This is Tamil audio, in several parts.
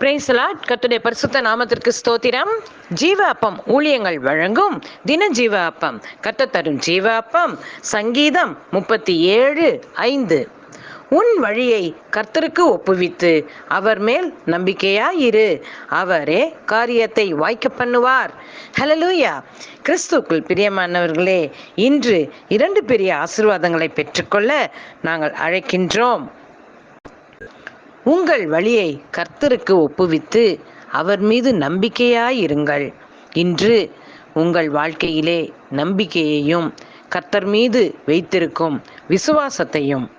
பிரேசலாட் கத்துடைய பரிசுத்த நாமத்திற்கு ஸ்தோத்திரம். ஜீவ அப்பம் ஊழியங்கள் வழங்கும் தின ஜீவ அப்பம் கத்த தரும் ஜீவ அப்பம் சங்கீதம் முப்பத்தி ஏழு ஐந்து. உன் வழியை கர்த்தருக்கு ஒப்புவித்து அவர் மேல் நம்பிக்கையாயிரு. அவரே காரியத்தை வாய்க்க பண்ணுவார். ஹலலூயா கிறிஸ்துக்குள் பிரியமானவர்களே இன்று இரண்டு பெரிய ஆசிர்வாதங்களை பெற்றுக்கொள்ள நாங்கள் அழைக்கின்றோம். உங்கள் வழியை கர்த்தருக்கு ஒப்புவித்து அவர் மீது நம்பிக்கையாயிருங்கள் இன்று உங்கள் வாழ்க்கையிலே நம்பிக்கையையும் கர்த்தர் மீது வைத்திருக்கும் விசுவாசத்தையும்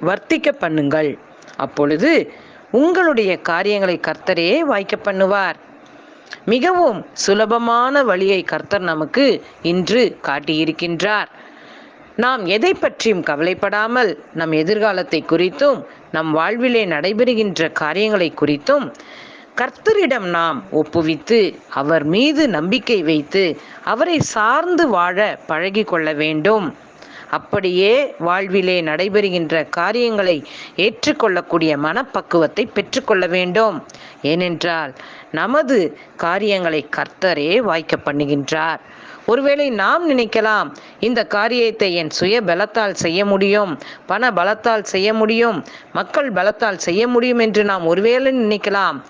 வர்த்திக்க பண்ணுங்கள். அப்பொழுது உங்களுடைய காரியங்களை கர்த்தரே வாய்க்க பண்ணுவார். மிகவும் சுலபமான வழியை கர்த்தர் நமக்கு இன்று காட்டியிருக்கின்றார். நாம் எதை பற்றியும் கவலைப்படாமல் நம் எதிர்காலத்தை குறித்தும் நம் வாழ்விலே நடைபெறுகின்ற காரியங்களை குறித்தும் கர்த்தரிடம் நாம் ஒப்புவித்து அவர் மீது நம்பிக்கை வைத்து அவரை சார்ந்து வாழ பழகி கொள்ள வேண்டும். அப்படியே வாழ்விலே நடைபெறுகின்ற காரியங்களை ஏற்றுக்கொள்ளக்கூடிய மனப்பக்குவத்தை பெற்றுக்கொள்ள வேண்டும். ஏனென்றால் நமது காரியங்களை கர்த்தரே வாய்க்க பண்ணுகின்றார். ஒருவேளை நாம் நினைக்கலாம் இந்த காரியத்தை என் சுய பலத்தால் செய்ய முடியும் பண பலத்தால் செய்ய முடியும் மக்கள் பலத்தால் செய்ய முடியும் என்று நாம் ஒருவேளை நினைக்கலாம்.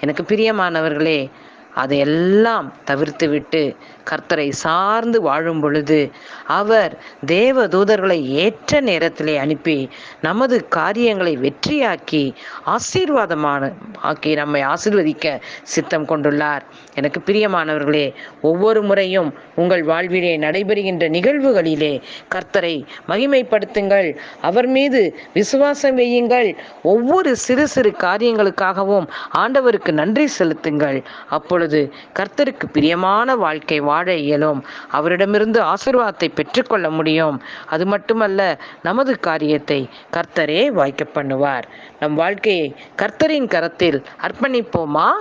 எனக்கு பிரியமானவர்களே அதையெல்லாம் தவிர்த்துவிட்டு கர்த்தரை சார்ந்து வாழும் பொழுது அவர் தேவ தூதர்களை ஏற்ற நேரத்திலே அனுப்பி நமது காரியங்களை வெற்றியாக்கி ஆசீர்வாதமான ஆக்கி நம்மை ஆசிர்வதிக்க சித்தம் கொண்டுள்ளார். எனக்கு பிரியமானவர்களே ஒவ்வொரு முறையும் உங்கள் வாழ்விலே நடைபெறுகின்ற நிகழ்வுகளிலே கர்த்தரை மகிமைப்படுத்துங்கள். அவர் மீது விசுவாசம் வையுங்கள். ஒவ்வொரு சிறு சிறு காரியங்களுக்காகவும் ஆண்டவருக்கு நன்றி செலுத்துங்கள். அப்பொழுது கர்த்தருக்கு பிரியமான வாழ்க்கை வாழ இயலும். அவரிடமிருந்து ஆசிர்வாதத்தை பெற்றுக்கொள்ள முடியும். அது மட்டுமல்ல நமது காரியத்தை கர்த்தரே வாய்க்க பண்ணுவார். நம் வாழ்க்கையை கர்த்தரின் கரத்தில் அர்ப்பணிப்போமா?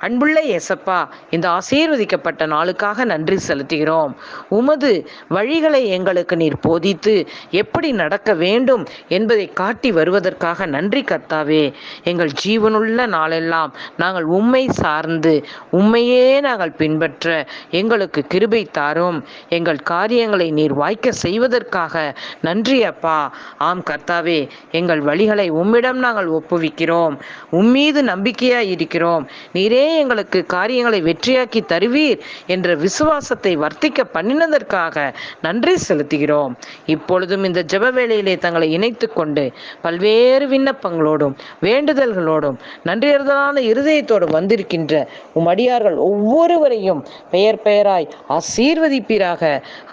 அன்புள்ள எசப்பா இந்த ஆசீர்வதிக்கப்பட்ட நாளுக்காக நன்றி செலுத்துகிறோம். உமது வழிகளை எங்களுக்கு நீர் போதித்து எப்படி நடக்க வேண்டும் என்பதை காட்டி வருவதற்காக நன்றி கர்த்தாவே. எங்கள் ஜீவனுள்ள நாளெல்லாம் நாங்கள் உம்மை சார்ந்து உம்மையே நாங்கள் பின்பற்ற எங்களுக்கு கிருபை தாரும். எங்கள் காரியங்களை நீர் வாய்க்க செய்வதற்காக நன்றி அப்பா. ஆம் கர்த்தாவே எங்கள் வழிகளை உம்மிடம் நாங்கள் ஒப்புவிக்கிறோம். உம்மீது நம்பிக்கையாய் இருக்கிறோம். நீரே எங்களுக்கு காரியங்களை வெற்றியாக்கி தருவீர் என்ற விசுவாசத்தை வர்த்திக்க பண்ணினதற்காக நன்றி செலுத்துகிறோம். இப்பொழுதும் இந்த ஜப வேளையிலே தங்களை இணைத்து கொண்டு பல்வேறு விண்ணப்பங்களோடும் வேண்டுதல்களோடும் நன்றியறுதலான இருதயத்தோடும் வந்திருக்கின்ற உம் அடியார்கள் ஒவ்வொருவரையும் பெயர் பெயராய் ஆசீர்வதிப்பீராக.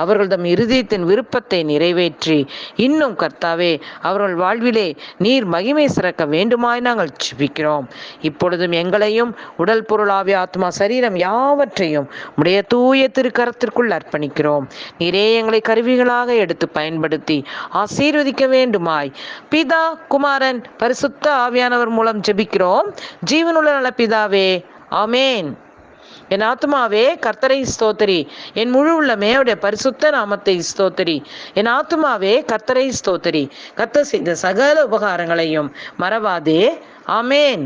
அவர்கள் தம் இருதயத்தின் விருப்பத்தை நிறைவேற்றி இன்னும் கர்த்தாவே அவர்கள் வாழ்விலே நீர் மகிமை சிறக்க வேண்டுமாய் நாங்கள் ஜெபிக்கிறோம். இப்பொழுதும் எங்களையும் உடல் பொருளாவிய ஆத்மா சரீரம் யாவற்றையும் உடைய தூய திருக்கரத்திற்குள் அர்ப்பணிக்கிறோம். நீரே எங்களை கருவிகளாக எடுத்து பயன்படுத்தி ஆசீர்வதிக்க வேண்டுமாய். பிதா குமாரன் பரிசுத்த ஆவியானவர் மூலம் ஜெபிக்கிறோம். ஜீவனுள்ள நல பிதாவே ஆமேன். என் ஆத்மாவே கர்த்தரை ஸ்தோத்தரி. என் முழு உள்ளமே அவருடைய பரிசுத்த நாமத்தை ஸ்தோத்தரி. என் ஆத்மாவே கர்த்தரை ஸ்தோத்தரி. கர்த்தர் செய்த சகல உபகாரங்களையும் மறவாதே. ஆமேன்.